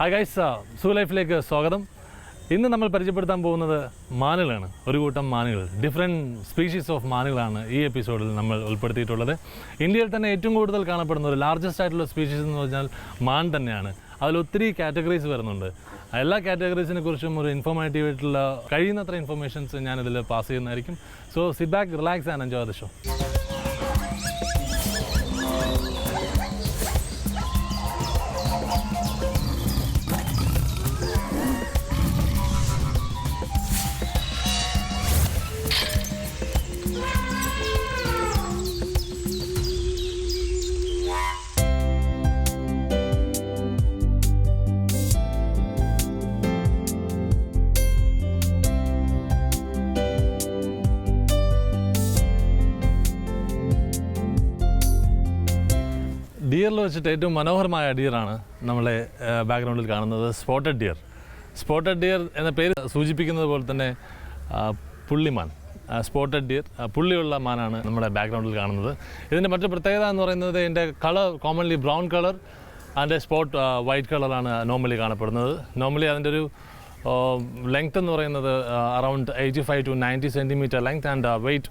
Hi സൂ ലൈഫിലേക്ക് സ്വാഗതം. ഇന്ന് നമ്മൾ പരിചയപ്പെടുത്താൻ പോകുന്നത് മാനുകളാണ്. ഒരു കൂട്ടം മാനുകൾ. ഡിഫറെന്റ് സ്പീഷീസ് ഓഫ് മാനുകളാണ് ഈ എപ്പിസോഡിൽ നമ്മൾ ഉൾപ്പെടുത്തിയിട്ടുള്ളത്. ഇന്ത്യയിൽ തന്നെ ഏറ്റവും കൂടുതൽ കാണപ്പെടുന്ന ഒരു ലാർജസ്റ്റ് ആയിട്ടുള്ള സ്പീഷീസ് എന്ന് പറഞ്ഞാൽ മാൻ തന്നെയാണ്. അതിൽ ഒത്തിരി കാറ്റഗറീസ് വരുന്നുണ്ട്. എല്ലാ കാറ്റഗറീസിനെ കുറിച്ചും ഒരു ഇൻഫോർമേറ്റീവ് ആയിട്ടുള്ള കഴിയുന്നത്ര ഇൻഫർമേഷൻസ് ഞാനിതിൽ പാസ് ചെയ്യുന്നതായിരിക്കും. So sit back relax and enjoy the show ഡിയറിൽ വെച്ചിട്ട് ഏറ്റവും മനോഹരമായ ഡിയറാണ് നമ്മളെ ബാക്ക്ഗ്രൗണ്ടിൽ കാണുന്നത് സ്പോട്ടഡ് ഡിയർ സ്പോട്ടഡ് ഡിയർ എന്ന പേര് സൂചിപ്പിക്കുന്നത് പോലെ തന്നെ പുള്ളിമാൻ. സ്പോട്ടഡ് ഡിയർ പുള്ളിയുള്ള മാനാണ് നമ്മുടെ ബാക്ക്ഗ്രൗണ്ടിൽ കാണുന്നത്. ഇതിന്റെ മറ്റൊരു പ്രത്യേകത എന്ന് പറയുന്നത് ഇതിന്റെ കളർ കോമൺലി ബ്രൗൺ കളർ അതിന്റെ സ്പോട്ട് വൈറ്റ് കളറാണ് നോർമലി കാണപ്പെടുന്നത്. നോർമലി അതിന്റെ ഒരു ലെങ്ത് എന്ന് പറയുന്നത് around eighty five to ninety centimetre length and weight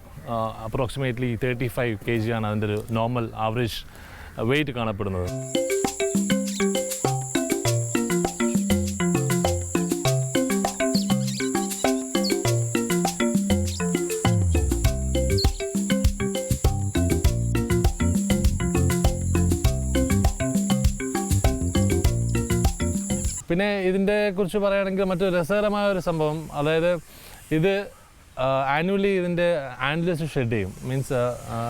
approximately thirty five K G ആണ് അതിന്റെ ഒരു നോർമൽ ആവറേജ് വെയിറ്റ് കാണപ്പെടുന്നത്. പിന്നെ ഇതിന്റെ കുറിച്ച് പറയുകയാണെങ്കിൽ മറ്റൊരു രസകരമായ ഒരു സംഭവം അതായത് ഇത് ആനുവലി ഇതിന്റെ ആൻഡ്ലസ് ഷെഡ് ചെയ്യും. മീൻസ്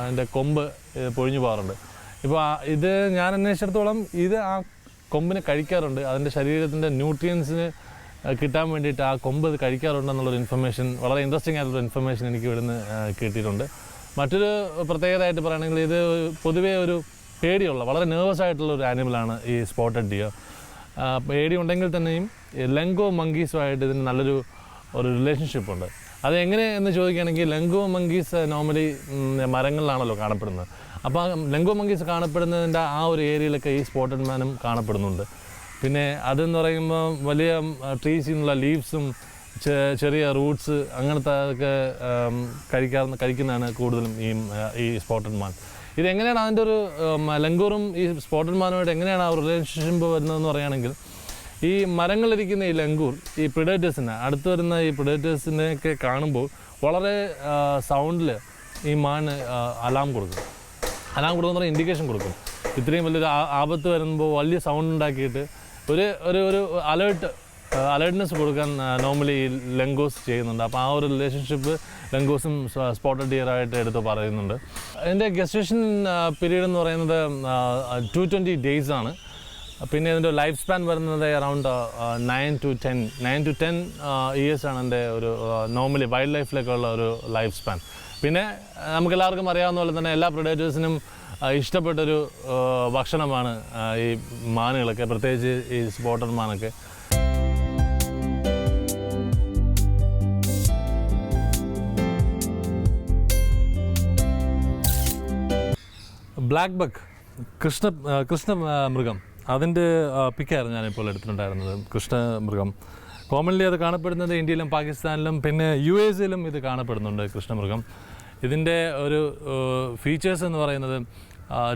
അതിന്റെ കൊമ്പ് പൊഴിഞ്ഞു പോകാറുണ്ട്. ഇപ്പോൾ ഇത് ഞാൻ അന്വേഷിച്ചിടത്തോളം ഇത് ആ കൊമ്പിനെ കഴിക്കാറുണ്ട്. അതിന്റെ ശരീരത്തിന്റെ ന്യൂട്രിയൻസിന് കിട്ടാൻ വേണ്ടിയിട്ട് ആ കൊമ്പ് ഇത് കഴിക്കാറുണ്ടെന്നുള്ളൊരു ഇൻഫർമേഷൻ വളരെ ഇൻട്രസ്റ്റിംഗ് ആയിട്ടുള്ള ഇൻഫർമേഷൻ എനിക്ക് ഇവിടുന്ന് കിട്ടിയിട്ടുണ്ട്. മറ്റൊരു പ്രത്യേകതയായിട്ട് പറയുകയാണെങ്കിൽ ഇത് പൊതുവേ ഒരു പേടിയുള്ള വളരെ നെർവസ് ആയിട്ടുള്ള ഒരു ആനിമലാണ് ഈ സ്പോട്ടഡ് ഡിയർ ആ, പേടി ഉണ്ടെങ്കിൽ തന്നെയും ലങ്കോ മങ്കീസുമായിട്ട് ഇതിന് നല്ലൊരു ഒരു റിലേഷൻഷിപ്പ് ഉണ്ട്. അത് എങ്ങനെ എന്ന് ചോദിക്കുകയാണെങ്കിൽ ലങ്കോ മങ്കീസ് നോർമലി മരങ്ങളിലാണല്ലോ കാണപ്പെടുന്നത്. അപ്പോൾ ലങ്കോ മങ്കീസ് കാണപ്പെടുന്നതിന്റെ ആ ഒരു ഏരിയയിലൊക്കെ ഈ സ്പോട്ടഡ് മാനും കാണപ്പെടുന്നുണ്ട്. പിന്നെ അതെന്ന് പറയുമ്പോൾ വലിയ ട്രീസിൽ നിന്നുള്ള ലീവ്സും ചെറിയ റൂട്ട്സ് അങ്ങനത്തെ ആം, കഴിക്കാറുന്ന കഴിക്കുന്നതാണ് കൂടുതലും ഈ ഈ സ്പോട്ടഡ് മാൻ ഇതെങ്ങനെയാണ് അതിന്റെ ഒരു ലങ്കൂറും ഈ സ്പോട്ടഡ് മാനുമായിട്ട് എങ്ങനെയാണ് ആ റിലേഷൻഷിപ്പ് വരുന്നതെന്ന് പറയുകയാണെങ്കിൽ ഈ മരങ്ങളിരിക്കുന്ന ഈ ലങ്കൂർ ഈ പ്രിഡേറ്റേഴ്സിനെ അടുത്ത് വരുന്ന ഈ പ്രിഡേറ്റേഴ്സിനെയൊക്കെ കാണുമ്പോൾ വളരെ സൗണ്ടിൽ ഈ മാന് അലാം കൊടുക്കും. അലാം കൊടുക്കുന്ന ഇൻഡിക്കേഷൻ കൊടുക്കും. ഇത്രയും വലിയൊരു ആപത്ത് വരുമ്പോൾ വലിയ സൗണ്ട് ഉണ്ടാക്കിയിട്ട് ഒരു ഒരു ഒരു അലേർട്ട് അലേർട്ട്നെസ് കൊടുക്കാൻ നോർമലി ഈ ലങ്കോസ് ചെയ്യുന്നുണ്ട്. അപ്പോൾ ആ ഒരു റിലേഷൻഷിപ്പ് ലങ്കോസും സ്പോട്ടഡ് ഡിയറായിട്ട് എടുത്ത് പറയുന്നുണ്ട്. എന്റെ ഗസ്റ്റേഷൻ പീരീഡ് എന്ന് പറയുന്നത് ടു ട്വന്റി ഡേയ്സ് ആണ്. പിന്നെ ഇതിന്റെ ലൈഫ് സ്പാൻ വരുന്നത് around nine to ten nine to ten ആണ് എന്റെ ഒരു നോർമലി വൈൽഡ് ലൈഫിലൊക്കെ ഉള്ള ഒരു ലൈഫ് സ്പാൻ പിന്നെ നമുക്ക് എല്ലാവർക്കും അറിയാവുന്ന പോലെ തന്നെ എല്ലാ പ്രൊഡേറ്റേഴ്സിനും ഇഷ്ടപ്പെട്ടൊരു ഭക്ഷണമാണ് ഈ മാനുകളൊക്കെ പ്രത്യേകിച്ച് ഈ സ്പോട്ടർ മാനൊക്കെ. ബ്ലാക്ക് ബക്ക് കൃഷ്ണ കൃഷ്ണ മൃഗം. അതിന്റെ പിക്കായിരുന്നു ഞാനിപ്പോൾ എടുത്തിട്ടുണ്ടായിരുന്നത്. കൃഷ്ണമൃഗം. കോമൺലി അത് കാണപ്പെടുന്നത് ഇന്ത്യയിലും പാകിസ്ഥാനിലും പിന്നെ യു എസിലും ഇത് കാണപ്പെടുന്നുണ്ട് കൃഷ്ണമൃഗം. ഇതിന്റെ ഒരു ഫീച്ചേഴ്സ് എന്ന് പറയുന്നത്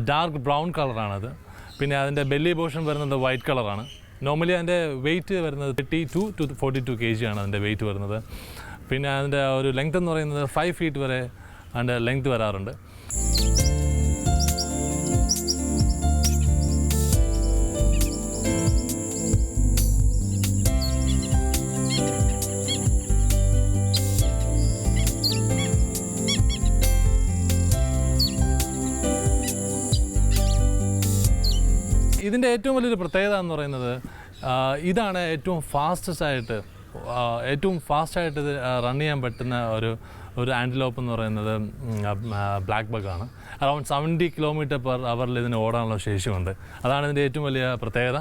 ഡാർക്ക് ബ്രൗൺ കളറാണത് പിന്നെ അതിന്റെ ബെല്ലി പോർഷൻ വരുന്നത് വൈറ്റ് കളറാണ് നോർമലി അതിന്റെ വെയിറ്റ് വരുന്നത് thirty to to forty two K G ആണ് അതിന്റെ വെയിറ്റ് വരുന്നത്. പിന്നെ അതിന്റെ ഒരു ലെങ്ത് എന്ന് പറയുന്നത് ഫൈവ് ഫീറ്റ് വരെ അതിന്റെ ലെങ്ത് വരാറുണ്ട്. ഇതിന്റെ ഏറ്റവും വലിയൊരു പ്രത്യേകത എന്ന് പറയുന്നത് ഇതാണ് ഏറ്റവും ഫാസ്റ്റസ്റ്റ് ആയിട്ട് ഏറ്റവും ഫാസ്റ്റായിട്ട് റൺ ചെയ്യാൻ പറ്റുന്ന ഒരു ഒരു ആന്റിലോപ്പ് എന്ന് പറയുന്നത് ബ്ലാക്ക് ബഗാണ് അറൗണ്ട് സെവന്റി കിലോമീറ്റർ പെർ അവറിൽ ഇതിന് ഓടാനുള്ള ശേഷിയുണ്ട്. അതാണ് ഇതിന്റെ ഏറ്റവും വലിയ പ്രത്യേകത.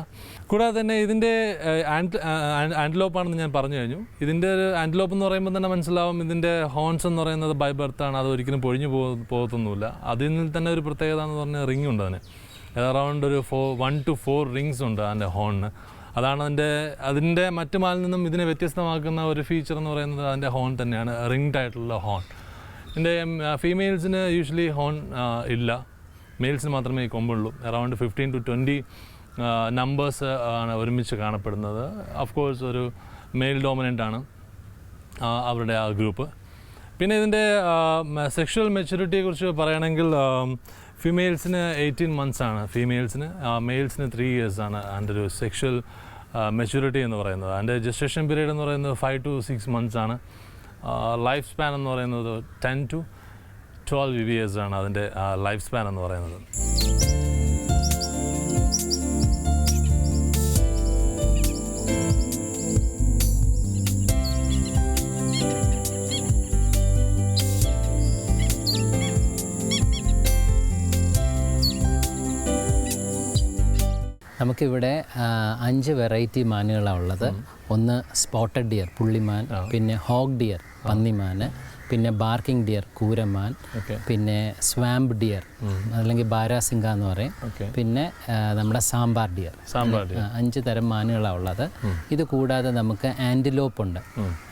കൂടാതെ തന്നെ ഇതിന്റെ ആന്റിലോപ്പാണെന്ന് ഞാൻ പറഞ്ഞു കഴിഞ്ഞു. ഇതിന്റെ ഒരു ആന്റിലോപ്പ് എന്ന് പറയുമ്പോൾ തന്നെ മനസ്സിലാവും ഇതിന്റെ ഹോൺസ് എന്ന് പറയുന്നത് ബൈ ബർത്താണ് അത് ഒരിക്കലും പൊഴിഞ്ഞു പോകത്തൊന്നുമില്ല. അതിൽ തന്നെ ഒരു പ്രത്യേകത എന്ന് പറഞ്ഞാൽ റിംഗ് ഉണ്ട് അതിന്. അറൗണ്ട് ഒരു four one to four rings ഉണ്ട് അതിന്റെ ഹോണിന് അതാണ് അതിന്റെ അതിന്റെ മറ്റു മാലിൽ നിന്നും ഇതിനെ വ്യത്യസ്തമാക്കുന്ന ഒരു ഫീച്ചർ എന്ന് പറയുന്നത് അതിന്റെ ഹോൺ തന്നെയാണ് റിങ്ഡ് ആയിട്ടുള്ള ഹോൺ ഇതിന്റെ ഫീമെയിൽസിന് യൂഷ്വലി ഹോൺ ഇല്ല. മെയിൽസിന് മാത്രമേ കൊമ്പുള്ളൂ. Around fifteen to twenty numbers ആണ് ഒരുമിച്ച് കാണപ്പെടുന്നത്. ഓഫ് കോഴ്സ് ഒരു മെയിൽ ഡോമിനന്റ് ആണ് അവരുടെ ആ ഗ്രൂപ്പ് പിന്നെ ഇതിന്റെ സെക്ഷൽ മെച്യൂരിറ്റിയെക്കുറിച്ച് പറയുകയാണെങ്കിൽ ഫീമെയിൽസിന് എയ്റ്റീൻ മന്ത്സ് ആണ്. ഫീമെയിൽസിന് മെയിൽസിന് ത്രീ ഇയേഴ്സ് ആണ്. അതിന്റെ ഒരു സെക്ഷൽ മെച്യൂരിറ്റി എന്ന് പറയുന്നത്. അതിന്റെ ജസ്റ്റേഷൻ പീരീഡ് എന്ന് പറയുന്നത് ഫൈവ് ടു സിക്സ് മന്ത്സ് ആണ്. ലൈഫ് സ്പാൻ എന്ന് പറയുന്നത് ടെൻ ടു ട്വൽവ് ഇയേഴ്സ് ആണ് അതിന്റെ ലൈഫ് സ്പാൻ എന്ന് പറയുന്നത്. നമുക്കിവിടെ അഞ്ച് വെറൈറ്റി മാനുകളാണ് ഉള്ളത്. ഒന്ന് സ്പോട്ടഡ് ഡിയർ പുള്ളിമാൻ പിന്നെ ഹോഗ് ഡിയർ പന്നിമാൻ പിന്നെ ബാർക്കിംഗ് ഡിയർ കൂരമാൻ പിന്നെ സ്വാമ്പ് ഡിയർ അല്ലെങ്കിൽ ബാരാസിംഗ എന്ന് പറയും. പിന്നെ നമ്മുടെ സാമ്പാർ ഡിയർ സാമ്പാർ അഞ്ച് തരം മാനുകളാണ് ഉള്ളത്. ഇത് കൂടാതെ നമുക്ക് ആന്റിലോപ്പ് ഉണ്ട്.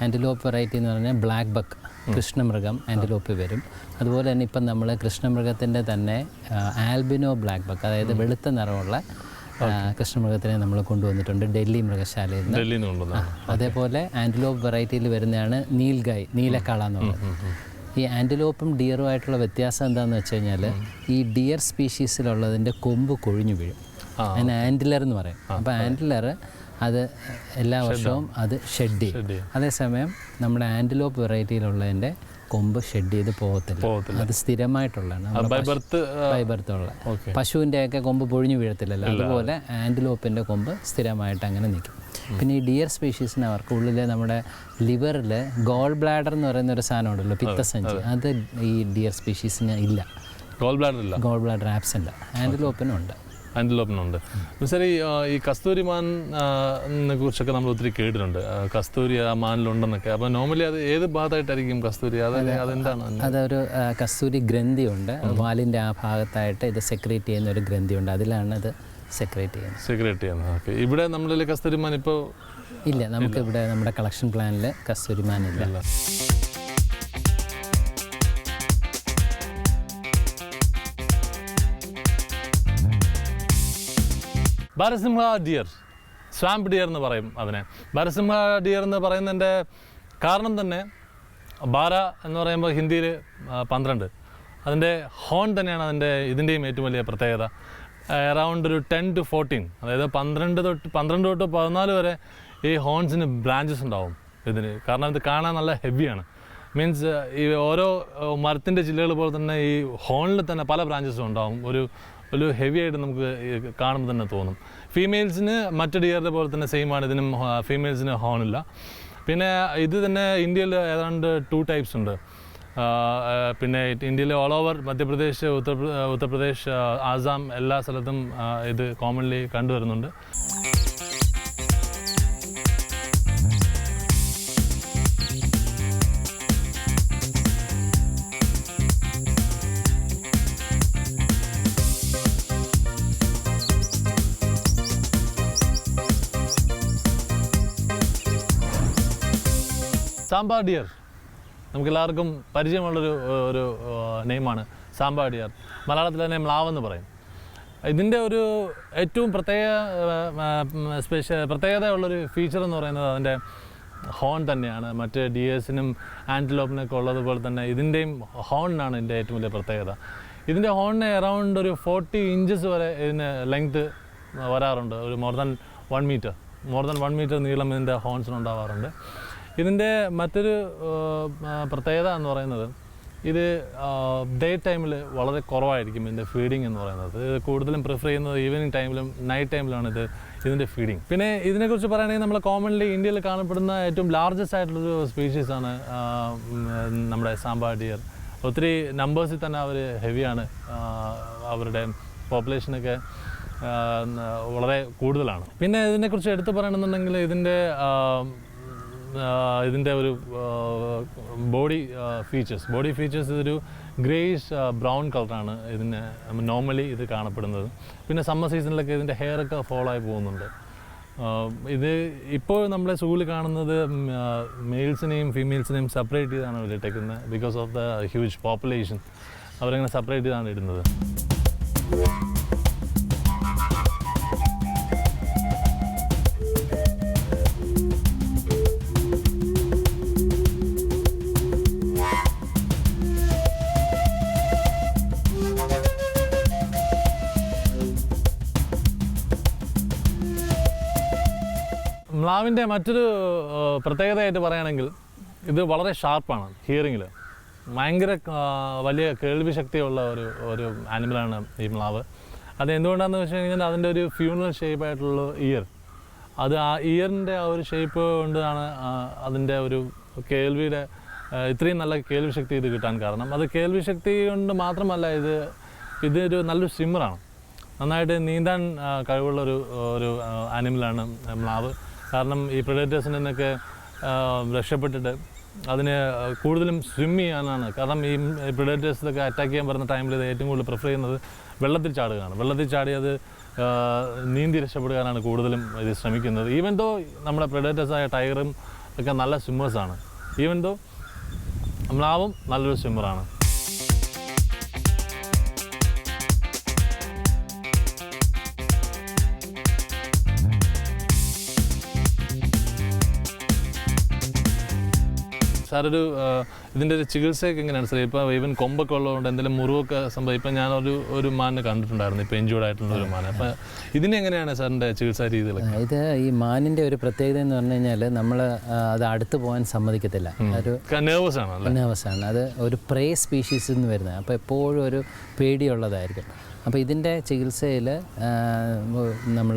ആന്റിലോപ്പ് വെറൈറ്റി എന്ന് പറഞ്ഞാൽ ബ്ലാക്ക് ബക്ക് കൃഷ്ണമൃഗം ആന്റിലോപ്പ് വരും. അതുപോലെ തന്നെ ഇപ്പം നമ്മൾ കൃഷ്ണമൃഗത്തിന്റെ തന്നെ ആൽബിനോ ബ്ലാക്ക് ബക്ക് അതായത് വെളുത്ത നിറമുള്ള കൃഷ്ണമൃഗത്തിനെ നമ്മൾ കൊണ്ടുവന്നിട്ടുണ്ട്. ഡൽഹി മൃഗശാലയിൽ നിന്ന്. അതേപോലെ ആന്റിലോപ്പ് വെറൈറ്റിയിൽ വരുന്നതാണ് നീൽഗായ് നീലക്കാള എന്നുള്ളത്. ഈ ആന്റിലോപ്പും ഡിയറും ആയിട്ടുള്ള വ്യത്യാസം എന്താണെന്ന് വെച്ച് കഴിഞ്ഞാൽ ഈ ഡിയർ സ്പീഷീസിലുള്ളതിന്റെ കൊമ്പ് കൊഴിഞ്ഞു വീഴും. അതിന് ആന്റിലർ എന്ന് പറയും. അപ്പോൾ ആന്റിലർ അത് എല്ലാ വർഷവും അത് ഷെഡ് ചെയ്യും. അതേസമയം നമ്മുടെ ആന്റിലോപ്പ് വെറൈറ്റിയിലുള്ളതിന്റെ കൊമ്പ് ഷെഡ് ചെയ്ത് പോകത്തില്ല. അത് സ്ഥിരമായിട്ടുള്ളതാണ്. ബൈ ബർത്ത് ബൈ ഓക്കെ പശുവിന്റെയൊക്കെ കൊമ്പ് പൊഴിഞ്ഞു വീഴത്തില്ലല്ലോ. അതുപോലെ ആന്റിലോപ്പിന്റെ കൊമ്പ് സ്ഥിരമായിട്ട് അങ്ങനെ നിൽക്കും. പിന്നെ ഈ ഡിയർ സ്പീഷീസിന് അവർക്ക് ഉള്ളിൽ നമ്മുടെ ലിവറിൽ ഗോൾ ബ്ലാഡർ എന്ന് പറയുന്ന ഒരു സാധനം ഉണ്ടല്ലോ പിത്തസഞ്ചി. അത്. ഈ ഡിയർ സ്പീഷീസിന് ഇല്ല. ഗോൾ ബ്ലാഡർ ഇല്ല. ഗോൾ ബ്ലാഡർ ആബ്സെന്റ് ആന്റിലോപ്പിനും ഉണ്ട്. ആന്റിലോപ്പിനുണ്ട് സാർ ഈ ഈ കസ്തൂരി മാൻ ആ, നെ കുറിച്ചൊക്കെ നമ്മൾ ഒത്തിരി കേട്ടിട്ടുണ്ട്. കസ്തൂരി ആ മാനിലുണ്ടെന്നൊക്കെ. അപ്പോൾ നോർമലി അത് ഏത് ഭാഗത്തായിട്ടായിരിക്കും കസ്തൂരി? അത് അതെന്താണ്? അതൊരു കസ്തൂരി ഗ്രന്ഥിയുണ്ട്. വാലിന്റെ ആ ഭാഗത്തായിട്ട് ഇത് സെക്രേറ്റ് ചെയ്യുന്ന ഒരു ഗ്രന്ഥിയുണ്ട്. അതിലാണ് ഇത് സെക്രേറ്റ് ചെയ്യുന്നത്. സെക്രേറ്റ് ചെയ്യുന്നത്. ഓക്കെ ഇവിടെ നമ്മളിൽ കസ്തൂരി മാൻ ഇപ്പോൾ ഇല്ല. നമുക്കിവിടെ നമ്മുടെ കളക്ഷൻ പ്ലാനിൽ കസ്തൂരിമാൻ ഇല്ല. ബാരസിംഹ ഡിയർ സ്വാമ്പ് ഡിയർ എന്ന് പറയും അതിനെ. ബാരസിംഹ ഡിയർ എന്ന് പറയുന്നതിന്റെ കാരണം തന്നെ ബാര എന്ന് പറയുമ്പോൾ ഹിന്ദിയിൽ പന്ത്രണ്ട്. അതിന്റെ ഹോൺ തന്നെയാണ് അതിന്റെ ഇതിന്റെയും ഏറ്റവും വലിയ പ്രത്യേകത. അറൗണ്ട് ഒരു ടെൻ ടു ഫോർട്ടീൻ അതായത് പന്ത്രണ്ട് തൊട്ട് പന്ത്രണ്ട് തൊട്ട് പതിനാല് വരെ ഈ ഹോൺസിന് ബ്രാഞ്ചസ് ഉണ്ടാവും ഇതിന്. കാരണം ഇത് കാണാൻ നല്ല ഹെവിയാണ് മീൻസ് ഈ ഓരോ മരത്തിന്റെ ചില്ലകൾ പോലെ തന്നെ ഈ ഹോണിൽ തന്നെ പല ബ്രാഞ്ചസും ഉണ്ടാവും. ഒരു ഒരു ഹെവി ആയിട്ട് നമുക്ക് കാണുമ്പോൾ തന്നെ തോന്നും. ഫീമെയിൽസിന് മറ്റ് ഡിയറിന്റെ പോലെ തന്നെ സെയിം ആണ്. ഇതിനും ഫീമെയിൽസിന് ഹോണില്ല പിന്നെ ഇത് തന്നെ ഇന്ത്യയിൽ ഏതാണ്ട് ടു ടൈപ്സ് ഉണ്ട്. പിന്നെ ഇന്ത്യയിലെ ഓൾ ഓവർ മധ്യപ്രദേശ് ഉത്തർപ്രദേശ് ഉത്തർപ്രദേശ് ആസാം എല്ലാ സ്ഥലത്തും ഇത് കോമൺലി കണ്ടുവരുന്നുണ്ട്. സാമ്പാർ നമുക്കെല്ലാവർക്കും പരിചയമുള്ളൊരു ഒരു നെയിമാണ് സാമ്പാഡിയർ മലയാളത്തിൽ തന്നെ മ്ലാവെന്ന് പറയും. ഇതിന്റെ ഒരു ഏറ്റവും പ്രത്യേക സ്പെഷ്യൽ പ്രത്യേകതയുള്ളൊരു ഫീച്ചർ എന്ന് പറയുന്നത് അതിന്റെ ഹോൺ തന്നെയാണ്. മറ്റ് ഡിയേഴ്സിനും ആന്റിലോപ്പിനൊക്കെ ഉള്ളതുപോലെ തന്നെ ഇതിന്റെയും ഹോണിനാണ് ഇതിന്റെ ഏറ്റവും വലിയ പ്രത്യേകത. ഇതിന്റെ ഹോണിന് അറൗണ്ട് ഒരു ഫോർട്ടി ഇഞ്ചസ് വരെ ഇതിന് ലെങ്ത് വരാറുണ്ട്. ഒരു more than one metre more than one metre നീളം ഇതിന്റെ ഹോൺസിന് ഉണ്ടാവാറുണ്ട്. ഇതിന്റെ മറ്റൊരു പ്രത്യേകത എന്ന് പറയുന്നത് ഇത് ഡേ ടൈമിൽ വളരെ കുറവായിരിക്കും ഇതിന്റെ ഫീഡിങ് എന്ന് പറയുന്നത്. ഇത് കൂടുതലും പ്രിഫർ ചെയ്യുന്നത് ഈവനിങ് ടൈമിലും നൈറ്റ് ടൈമിലാണ് ഇത് ഇതിന്റെ ഫീഡിങ് പിന്നെ ഇതിനെക്കുറിച്ച് പറയുകയാണെങ്കിൽ നമ്മൾ കോമൺലി ഇന്ത്യയിൽ കാണപ്പെടുന്ന ഏറ്റവും ലാർജസ്റ്റ് ആയിട്ടുള്ളൊരു സ്പീഷീസാണ് നമ്മുടെ സാമ്പാർ ഡിയർ ഒത്തിരി നമ്പേഴ്സിൽ തന്നെ അവർ ഹെവിയാണ് അവരുടെ പോപ്പുലേഷനൊക്കെ വളരെ കൂടുതലാണ്. പിന്നെ ഇതിനെക്കുറിച്ച് എടുത്തു പറയണമെന്നുണ്ടെങ്കിൽ ഇതിന്റെ ഇതിന്റെ ഒരു ബോഡി ഫീച്ചേഴ്സ് ബോഡി ഫീച്ചേഴ്സ് ഇതൊരു ഗ്രേയിഷ് ബ്രൗൺ കളറാണ് ഇതിന് നോർമലി ഇത് കാണപ്പെടുന്നത്. പിന്നെ സമ്മർ സീസണിലൊക്കെ ഇതിന്റെ ഹെയർ ഒക്കെ ഫോളോ ആയി പോകുന്നുണ്ട്. ഇത് ഇപ്പോൾ നമ്മളെ സ്കൂളിൽ കാണുന്നത് മെയിൽസിനെയും ഫീമെയിൽസിനെയും സെപ്പറേറ്റ് ചെയ്താണ് അവർ ഇട്ടേക്കുന്നത് because of the huge population അവരങ്ങനെ സെപ്പറേറ്റ് ചെയ്താണ് ഇടുന്നത്. മ്ലാവിന്റെ മറ്റൊരു പ്രത്യേകതയായിട്ട് പറയുകയാണെങ്കിൽ ഇത് വളരെ ഷാർപ്പാണ് ഹിയറിങ്ങിൽ. ഭയങ്കര വലിയ കേൾവി ശക്തിയുള്ള ഒരു ഒരു ആനിമലാണ് ഈ മ്ലാവ്. അത് എന്തുകൊണ്ടാണെന്ന് വെച്ച് കഴിഞ്ഞാൽ അതിന്റെ ഒരു ഫ്യൂണൽ ഷേപ്പായിട്ടുള്ള ഇയർ. അത് ആ ഇയറിന്റെ ആ ഒരു ഷേപ്പ് കൊണ്ടാണ് അതിന്റെ ഒരു കേൾവിയുടെ ഇത്രയും നല്ല കേൾവി ശക്തി ഇത് കിട്ടാൻ കാരണം. അത് കേൾവി ശക്തി കൊണ്ട് മാത്രമല്ല ഇത് ഇതൊരു നല്ലൊരു സ്വിമ്മറാണ്. നന്നായിട്ട് നീന്താൻ കഴിവുള്ള ഒരു ഒരു ആനിമലാണ് മ്ലാവ്. കാരണം ഈ പ്രഡേറ്റേഴ്സിൽ നിന്നൊക്കെ രക്ഷപ്പെട്ടിട്ട് അതിന് കൂടുതലും സ്വിം ചെയ്യാനാണ്. കാരണം ഈ പ്രൊഡേറ്റേഴ്സിലൊക്കെ അറ്റാക്ക് ചെയ്യാൻ പറഞ്ഞ ടൈമിൽ ഇത് ഏറ്റവും കൂടുതൽ പ്രിഫർ ചെയ്യുന്നത് വെള്ളത്തിൽ ചാടുകയാണ്. വെള്ളത്തിൽ ചാടി അത് നീന്തി രക്ഷപ്പെടുകയാണ് കൂടുതലും ഇത് ശ്രമിക്കുന്നത്. ഈവൻ ദോ നമ്മുടെ പ്രഡേറ്റേഴ്സായ ടൈഗറും ഒക്കെ നല്ല സ്വിമ്മേഴ്സാണ് ഈവൻ ദോ മ്ലാവും നല്ലൊരു സ്വിമ്മറാണ് ആ, ഇതിന്റെ ഒരു ചികിത്സയൊക്കെ എങ്ങനെയാണ് സാർ ഇപ്പോൾ ഈവൻ കൊമ്പൊക്കെ ഉള്ളതുകൊണ്ട് എന്തെങ്കിലും മുറിവൊക്കെ സംഭവം ഇപ്പം ഞാനൊരു ഒരു മാനിനെ കണ്ടിട്ടുണ്ടായിരുന്നു ഇപ്പോൾ ഇഞ്ചൂർഡ് ആയിട്ടുള്ള ഒരു മാന. അപ്പം ഇതിനെങ്ങനെയാണ് സാറിന്റെ ചികിത്സാ രീതികളൊക്കെ? ഇത് ഈ മാനിന്റെ ഒരു പ്രത്യേകത എന്ന് പറഞ്ഞു കഴിഞ്ഞാൽ നമ്മൾ അത് അടുത്ത് പോകാൻ സമ്മതിക്കത്തില്ല. ഒരു നെർവസ് ആണ് നെർവസ് ആണ്. അത് ഒരു പ്രേ സ്പീഷീസ് എന്ന് വരുന്നത്. അപ്പോൾ എപ്പോഴും ഒരു പേടിയുള്ളതായിരിക്കും. അപ്പോൾ ഇതിന്റെ ചികിത്സയിൽ നമ്മൾ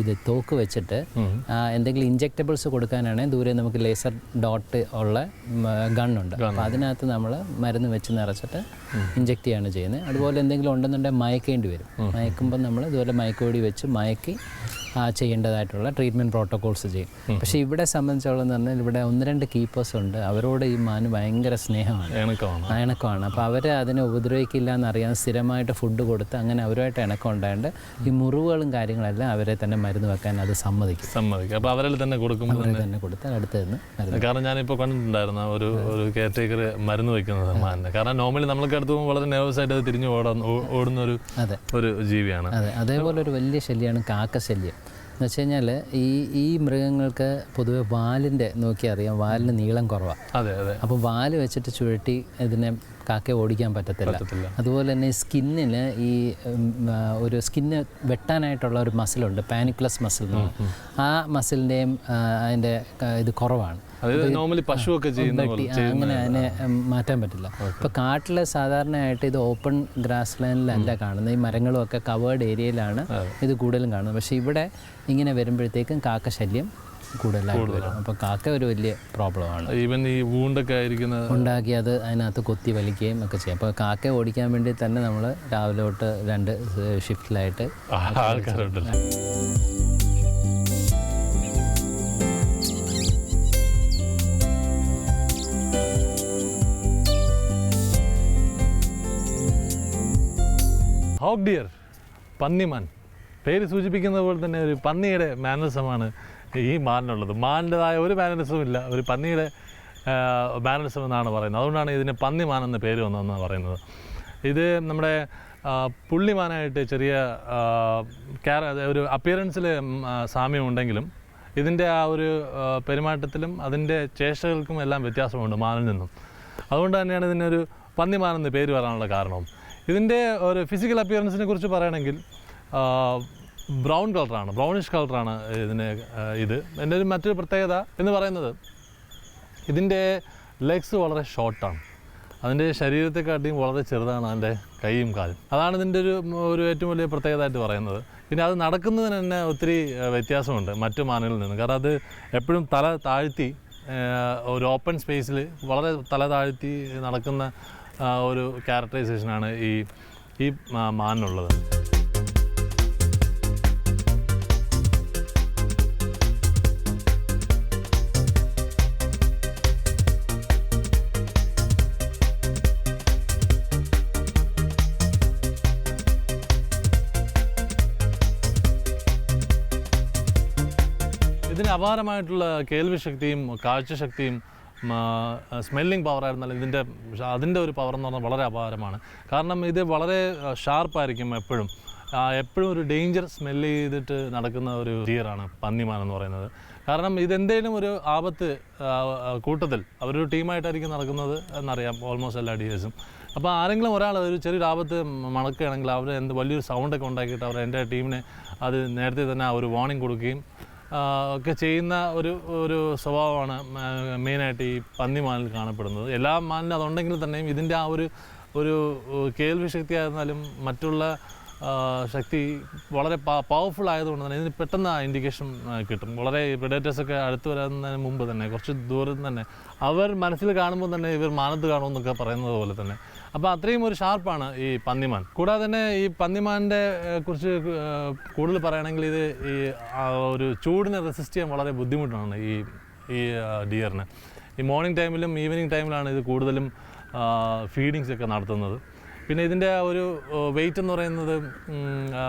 ഇത് തോക്ക് വെച്ചിട്ട് എന്തെങ്കിലും ഇഞ്ചെക്റ്റബിൾസ് കൊടുക്കാനാണെങ്കിൽ ദൂരെ നമുക്ക് ലേസർ ഡോട്ട് ഉള്ള ഗണ്ണുണ്ട് അപ്പോൾ അതിനകത്ത് നമ്മൾ മരുന്ന് വെച്ച് നിറച്ചിട്ട് ഇഞ്ചെക്ട് ചെയ്യാണ് ചെയ്യുന്നത്. അതുപോലെ എന്തെങ്കിലും ഉണ്ടെന്നുണ്ടെങ്കിൽ മയക്കേണ്ടി വരും. മയക്കുമ്പോൾ നമ്മൾ ഇതുപോലെ മയക്കോടി വെച്ച് മയക്കി ചെയ്യേണ്ടതായിട്ടുള്ള ട്രീറ്റ്മെന്റ് പ്രോട്ടോകോൾസ് ചെയ്യും. പക്ഷേ ഇവിടെ സംബന്ധിച്ചോളം എന്ന് പറഞ്ഞാൽ ഇവിടെ ഒന്ന് രണ്ട് കീപ്പേഴ്സ് ഉണ്ട്. അവരോട് ഈ മാന് ഭയങ്കര സ്നേഹമാണ്. ഇണക്കമാണ് അപ്പോൾ അവർ അതിനെ ഉപദ്രവിക്കില്ല എന്നറിയാൻ സ്ഥിരമായിട്ട് ഫുഡ് കൊടുത്ത് അങ്ങനെ അവരുമായിട്ട് ഇണക്കം ഉണ്ടായതുകൊണ്ട് ഈ മുറിവുകളും കാര്യങ്ങളെല്ലാം അവരെ തന്നെ മരുന്ന് വെക്കാൻ അത് സമ്മതിക്കും. സമ്മതിക്കും. അപ്പോൾ അവരിൽ തന്നെ കൊടുക്കുമ്പോൾ അവരെ തന്നെ കൊടുത്ത് അടുത്ത് നിന്ന് കാരണം ഞാനിപ്പോൾ കണ്ടിട്ടുണ്ടായിരുന്നു ഒരു ഒരു കെയർ ടേക്കർ മരുന്ന് വയ്ക്കുന്നത് മാനിനെ. കാരണം നോർമലി നമ്മൾക്ക് അടുത്ത് പോകുമ്പോൾ വളരെ നെർവസ് ആയിട്ട് അത് തിരിഞ്ഞ് ഓടുന്ന ഓടുന്ന ഒരു ഒരു ജീവിയാണ്. അതെ. അതേപോലെ ഒരു വലിയ ശല്യമാണ് കാക്കശല്യം. എന്ന് വെച്ച് കഴിഞ്ഞാൽ ഈ ഈ മൃഗങ്ങൾക്ക് പൊതുവെ വാലിന്റെ നോക്കി അറിയാം വാലിന് നീളം കുറവാണ് അതെ അതെ. അപ്പോൾ വാൽ വെച്ചിട്ട് ചുഴട്ടി ഇതിനെ കാക്കയെ ഓടിക്കാൻ പറ്റത്തില്ല. അതുപോലെ തന്നെ സ്കിന്നിന് ഈ ഒരു സ്കിന്ന് വെട്ടാനായിട്ടുള്ള ഒരു മസിലുണ്ട് പാനിക്ലസ് മസിൽ ആ മസിലിന്റെയും അതിന്റെ ഇത് കുറവാണ്. നോർമലി പശുവൊക്കെ ചെയ്യുന്ന അങ്ങനെ അതിനെ മാറ്റാൻ പറ്റില്ല. ഇപ്പോൾ കാട്ടിൽ സാധാരണയായിട്ട് ഇത് ഓപ്പൺ ഗ്രാസ് ലാൻഡിലല്ല കാണുന്നത്. ഈ മരങ്ങളും ഒക്കെ കവേർഡ് ഏരിയയിലാണ് ഇത് കൂടുതലും കാണുന്നത്. പക്ഷേ ഇവിടെ ഇങ്ങനെ വരുമ്പോഴത്തേക്കും കാക്ക ശല്യം കൂടുതലായിട്ട് വരും. അപ്പോൾ കാക്ക ഒരു വലിയ പ്രോബ്ലമാണ്. ഈവൻ ഈ വൂണ്ടൊക്കെ ആയിരിക്കുന്ന ഉണ്ടാക്കി അത് അതിനകത്ത് കൊത്തി വലിക്കുകയും ഒക്കെ ചെയ്യും. അപ്പോൾ കാക്ക ഓടിക്കാൻ വേണ്ടി തന്നെ നമ്മൾ രാവിലെ തൊട്ട് രണ്ട് ഷിഫ്റ്റിലായിട്ട് ആൾക്കാരുണ്ടല്ലോ. ഹോക്ക് ഡിയർ പന്നിമാൻ. പേര് സൂചിപ്പിക്കുന്ന പോലെ തന്നെ ഒരു പന്നിയുടെ മാനസമാണ്. ഈ മാനിനുള്ളത്. മാനിന്റെതായ ഒരു മാനസവും ഇല്ല. ഒരു പന്നിയുടെ മാനസം എന്നാണ് പറയുന്നത്. അതുകൊണ്ടാണ് ഇതിന് പന്നിമാൻ എന്ന പേര് വന്നതെന്ന് പറയുന്നത്. ഇത് നമ്മുടെ പുള്ളിമാനായിട്ട് ചെറിയ ക്യാര ഒരു അപ്പിയറൻസിൽ സാമ്യം ഉണ്ടെങ്കിലും ഇതിന്റെ ആ ഒരു പെരുമാറ്റത്തിലും അതിന്റെ ചേഷ്ടകൾക്കും എല്ലാം വ്യത്യാസമുണ്ട് മാനിൽ നിന്നും. അതുകൊണ്ട് തന്നെയാണ് ഇതിനൊരു പന്നിമാൻ എന്ന് പേര് വരാനുള്ള കാരണവും ഇതിന്റെ ഒരു ഫിസിക്കൽ അപ്പിയറൻസിനെ കുറിച്ച് പറയുകയാണെങ്കിൽ ബ്രൗൺ കളറാണ് ബ്രൗണിഷ് കളറാണ് ഇതിന് ഇത്. എന്റെ ഒരു മറ്റൊരു പ്രത്യേകത എന്ന് പറയുന്നത് ഇതിന്റെ ലെഗ്സ് വളരെ ഷോർട്ടാണ്. അതിന്റെ ശരീരത്തെക്കാട്ടിയും വളരെ ചെറുതാണ് അതിന്റെ കൈയും കാലും. അതാണ് ഇതിന്റെ ഒരു ഒരു ഏറ്റവും വലിയ പ്രത്യേകതയായിട്ട് പറയുന്നത്. പിന്നെ അത് നടക്കുന്നതിന് തന്നെ ഒത്തിരി വ്യത്യാസമുണ്ട് മറ്റു മാനുകളിൽ നിന്ന്. കാരണം അത് എപ്പോഴും തല താഴ്ത്തി ഒരു ഓപ്പൺ സ്പേസിൽ വളരെ തല താഴ്ത്തി നടക്കുന്ന ഒരു ക്യാരക്ടറൈസേഷനാണ് ഈ ഈ മാനിനുള്ളത്. അപാരമായിട്ടുള്ള കേൾവി ശക്തിയും കാഴ്ചശക്തിയും സ്മെല്ലിംഗ് ആയിരുന്നാലും ഇതിന്റെ അതിന്റെ ഒരു പവർ എന്ന് പറഞ്ഞാൽ വളരെ അപാരമാണ്. കാരണം ഇത് വളരെ ഷാർപ്പായിരിക്കും എപ്പോഴും. എപ്പോഴും ഒരു ഡേഞ്ചർ സ്മെല്ല് ചെയ്തിട്ട് നടക്കുന്ന ഒരു ഡിയറാണ് പന്നിമാൻ എന്ന് പറയുന്നത്. കാരണം ഇതെന്തേലും ഒരു ആപത്ത് കൂട്ടത്തിൽ അവരൊരു ടീമായിട്ടായിരിക്കും നടക്കുന്നത് എന്നറിയാം ഓൾമോസ്റ്റ് എല്ലാ ഡിയേഴ്സും അപ്പോൾ ആരെങ്കിലും ഒരാൾ ഒരു ചെറിയൊരു ആപത്ത് മണക്കുകയാണെങ്കിൽ അവർ എന്ത് വലിയൊരു സൗണ്ടൊക്കെ ഉണ്ടാക്കിയിട്ട് അവർ എന്റെ ടീമിനെ അത് നേരത്തെ തന്നെ ഒരു വാർണിംഗ് കൊടുക്കുകയും ഒക്കെ ചെയ്യുന്ന ഒരു ഒരു സ്വഭാവമാണ് മെയിനായിട്ട് ഈ പന്നിമാനിൽ കാണപ്പെടുന്നത്. എല്ലാ മാനിലും അതുണ്ടെങ്കിൽ തന്നെയും ഇതിന്റെ ആ ഒരു ഒരു കേൾവി ശക്തി ആയിരുന്നാലും മറ്റുള്ള ശക്തി വളരെ പവർഫുൾ ആയതുകൊണ്ട് തന്നെ ഇതിന് പെട്ടെന്ന് ആ ഇൻഡിക്കേഷൻ കിട്ടും. വളരെ പ്രിഡേറ്റേഴ്സൊക്കെ അടുത്ത് വരുന്നതിന് മുമ്പ് തന്നെ കുറച്ച് ദൂരം തന്നെ അവർ മനസ്സിൽ കാണുമ്പോൾ തന്നെ ഇവർ മാനത്ത് കാണുമെന്നൊക്കെ പറയുന്നത് പോലെ തന്നെ. അപ്പോൾ അത്രയും ഒരു ഷാർപ്പാണ് ഈ പന്നിമാൻ. കൂടാതെ തന്നെ ഈ പന്നിമാന്റെ കുറിച്ച് കൂടുതൽ പറയുകയാണെങ്കിൽ ഇത് ഈ ഒരു ചൂടിനെ റെസിസ്റ്റ് ചെയ്യാൻ വളരെ ബുദ്ധിമുട്ടാണ് ഈ ഈ ഡിയറിന് ഈ മോർണിംഗ് ടൈമിലും ഈവനിങ് ടൈമിലാണ് ഇത് കൂടുതലും ഫീഡിങ്സ് ഒക്കെ നടത്തുന്നത്. പിന്നെ ഇതിന്റെ ഒരു വെയിറ്റ് എന്ന് പറയുന്നത്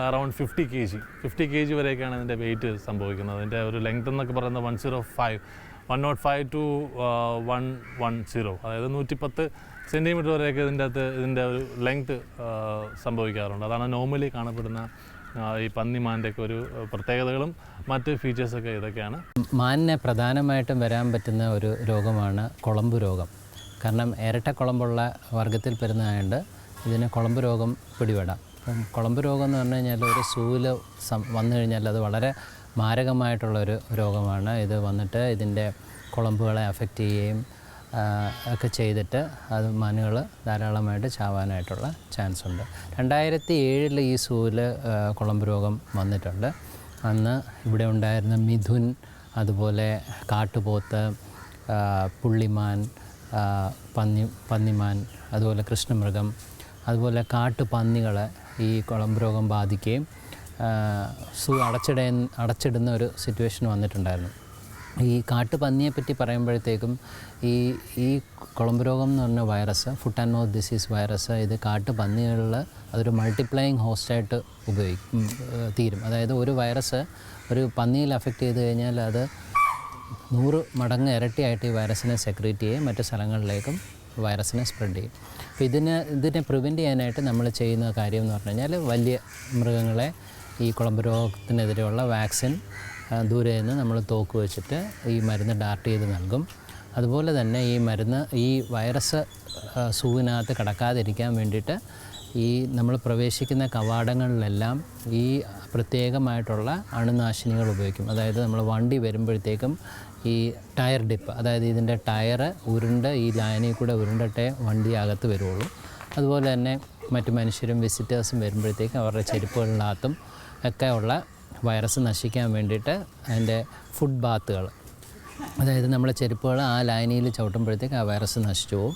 around fifty K G fifty K G വരെയൊക്കെയാണ് ഇതിന്റെ വെയിറ്റ് സംഭവിക്കുന്നത്. അതിന്റെ ഒരു ലെങ്ത് എന്നൊക്കെ പറയുന്നത് one zero five one nought five to one one zero അതായത് നൂറ്റിപ്പത്ത് സെന്റിമീറ്റർ വരെയൊക്കെ ഇതിന്റെ അകത്ത് ഇതിന്റെ ഒരു ലെങ്ത് സംഭവിക്കാറുണ്ട്. അതാണ് നോർമലി കാണപ്പെടുന്ന ഈ ഈ പന്നിമാന്റെയൊക്കെ ഒരു പ്രത്യേകതകളും മറ്റ് ഫീച്ചേഴ്സൊക്കെ ഇതൊക്കെയാണ്. മാനിനെ പ്രധാനമായിട്ടും വരാൻ പറ്റുന്ന ഒരു രോഗമാണ് കുളമ്പ് രോഗം. കാരണം ഇരട്ട കുളമ്പുള്ള വർഗത്തിൽ പെരുന്നതായതുകൊണ്ട് ഇതിന് കുളമ്പ് രോഗം പിടിപെടാം. അപ്പം കുളമ്പ് രോഗം എന്ന് പറഞ്ഞു കഴിഞ്ഞാൽ ഒരു സൂൽ വന്നു കഴിഞ്ഞാൽ അത് വളരെ മാരകമായിട്ടുള്ളൊരു രോഗമാണ്. ഇത് വന്നിട്ട് ഇതിന്റെ കുളമ്പുകളെ അഫക്റ്റ് ചെയ്യുകയും ഒക്കെ ചെയ്തിട്ട് അത് മനുകൾ ധാരാളമായിട്ട് ചാവാനായിട്ടുള്ള ചാൻസ് ഉണ്ട്. രണ്ടായിരത്തി ഏഴിൽ ഈ സൂവിൽ കുളമ്പ് രോഗം വന്നിട്ടുണ്ട്. അന്ന് ഇവിടെ ഉണ്ടായിരുന്ന മിഥുൻ അതുപോലെ കാട്ടുപോത്ത് പുള്ളിമാൻ പന്നി പന്നിമാൻ അതുപോലെ കൃഷ്ണമൃഗം അതുപോലെ കാട്ടുപന്നികളെ ഈ കുളമ്പ് രോഗം ബാധിക്കുകയും സൂ അടച്ചിട അടച്ചിടുന്ന ഒരു സിറ്റുവേഷൻ വന്നിട്ടുണ്ടായിരുന്നു. ഈ കാട്ടുപന്നിയെ പറ്റി പറയുമ്പോഴത്തേക്കും ഈ ഈ കുളമ്പ് രോഗം എന്ന് പറഞ്ഞ virus foot and mouth disease virus ഇത് കാട്ടുപന്നികളിൽ അതൊരു മൾട്ടിപ്ലൈയിങ് ഹോസ്റ്റായിട്ട് ഉപയോഗിക്കും തീരും. അതായത് ഒരു വൈറസ് ഒരു പന്നിയിൽ അഫക്റ്റ് ചെയ്ത് കഴിഞ്ഞാൽ അത് നൂറ് മടങ്ങ് ഇരട്ടിയായിട്ട് ഈ വൈറസിനെ സെക്രീറ്റ് ചെയ്യും മറ്റു സ്ഥലങ്ങളിലേക്കും വൈറസിനെ സ്പ്രെഡ് ചെയ്യും. അപ്പോൾ ഇതിന് ഇതിനെ പ്രിവെന്റ് ചെയ്യാനായിട്ട് നമ്മൾ ചെയ്യുന്ന കാര്യം എന്ന് പറഞ്ഞു കഴിഞ്ഞാൽ വലിയ മൃഗങ്ങളെ ഈ കുളമ്പ് രോഗത്തിനെതിരെയുള്ള വാക്സിൻ ദൂരെ നിന്ന് നമ്മൾ തോക്ക് വെച്ചിട്ട് ഈ മരുന്ന് ഡാർട്ട് ചെയ്ത് നൽകും. അതുപോലെ തന്നെ ഈ മരുന്ന് ഈ വൈറസ് സൂവിനകത്ത് കടക്കാതിരിക്കാൻ വേണ്ടിയിട്ട് ഈ നമ്മൾ പ്രവേശിക്കുന്ന കവാടങ്ങളിലെല്ലാം ഈ പ്രത്യേകമായിട്ടുള്ള അണുനാശിനികൾ ഉപയോഗിക്കും. അതായത് നമ്മൾ വണ്ടി വരുമ്പോഴത്തേക്കും ഈ ടയർ ഡിപ്പ് അതായത് ഇതിന്റെ ടയർ ഉരുണ്ട് ഈ ലൈനിൽ കൂടെ ഉരുണ്ടിട്ടേ വണ്ടി അകത്ത് വരുള്ളൂ അതുപോലെ തന്നെ മറ്റു മനുഷ്യരും വിസിറ്റേഴ്സും വരുമ്പോഴത്തേക്കും അവരുടെ ചെരുപ്പുകളിനകത്തും ഒക്കെ ഉള്ള വൈറസ് നശിക്കാൻ വേണ്ടിയിട്ട് അതിന്റെ ഫുഡ് ബാത്തുകൾ. അതായത് നമ്മളെ ചെരുപ്പുകൾ ആ ലൈനിയിൽ ചവിട്ടുമ്പോഴത്തേക്ക് ആ വൈറസ് നശിച്ചു പോകും.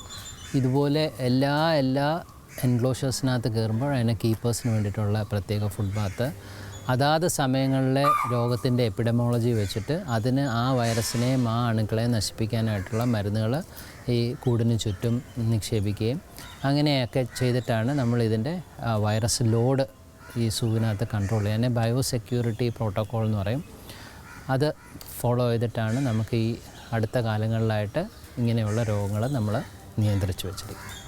ഇതുപോലെ എല്ലാ എല്ലാ എൻക്ലോഷേഴ്സിനകത്ത് കയറുമ്പോൾ അതിനെ കീപ്പേഴ്സിന് വേണ്ടിയിട്ടുള്ള പ്രത്യേക ഫുഡ് ബാത്ത്. അതാത് സമയങ്ങളിലെ രോഗത്തിന്റെ എപ്പിഡമോളജി വെച്ചിട്ട് അതിന് ആ വൈറസിനെയും ആ അണുക്കളെ നശിപ്പിക്കാനായിട്ടുള്ള മരുന്നുകൾ ഈ കൂടിന് ചുറ്റും നിക്ഷേപിക്കുകയും അങ്ങനെയൊക്കെ ചെയ്തിട്ടാണ് നമ്മൾ ഇതിന്റെ വൈറസ് ലോഡ് ഈ സൂവിനകത്ത് കൺട്രോൾ ചെയ്യുക. അതിനെ ബയോ ബയോസെക്യൂരിറ്റി പ്രോട്ടോക്കോൾ എന്ന് പറയും. അത് ഫോളോ ചെയ്തിട്ടാണ് നമുക്ക് ഈ അടുത്ത കാലങ്ങളിലായിട്ട് ഇങ്ങനെയുള്ള രോഗങ്ങൾ നമ്മൾ നിയന്ത്രിച്ചു വച്ചിരിക്കുന്നത്.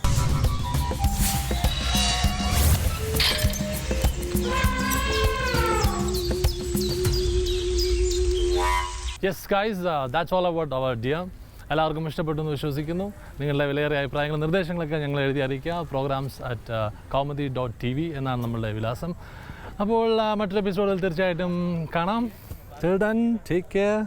Yes, guys, uh, that's all about our deer എല്ലാവർക്കും ഇഷ്ടപ്പെട്ടു എന്ന് വിശ്വസിക്കുന്നു. നിങ്ങളുടെ വിലയേറിയ അഭിപ്രായങ്ങളും നിർദ്ദേശങ്ങളൊക്കെ ഞങ്ങൾ എഴുതി അറിയിക്കുക programmes at comedy dot T V എന്നാണ് നമ്മളുടെ വിലാസം. അപ്പോൾ uh, മറ്റൊരു എപ്പിസോഡിൽ തീർച്ചയായിട്ടും കാണാം. Children take care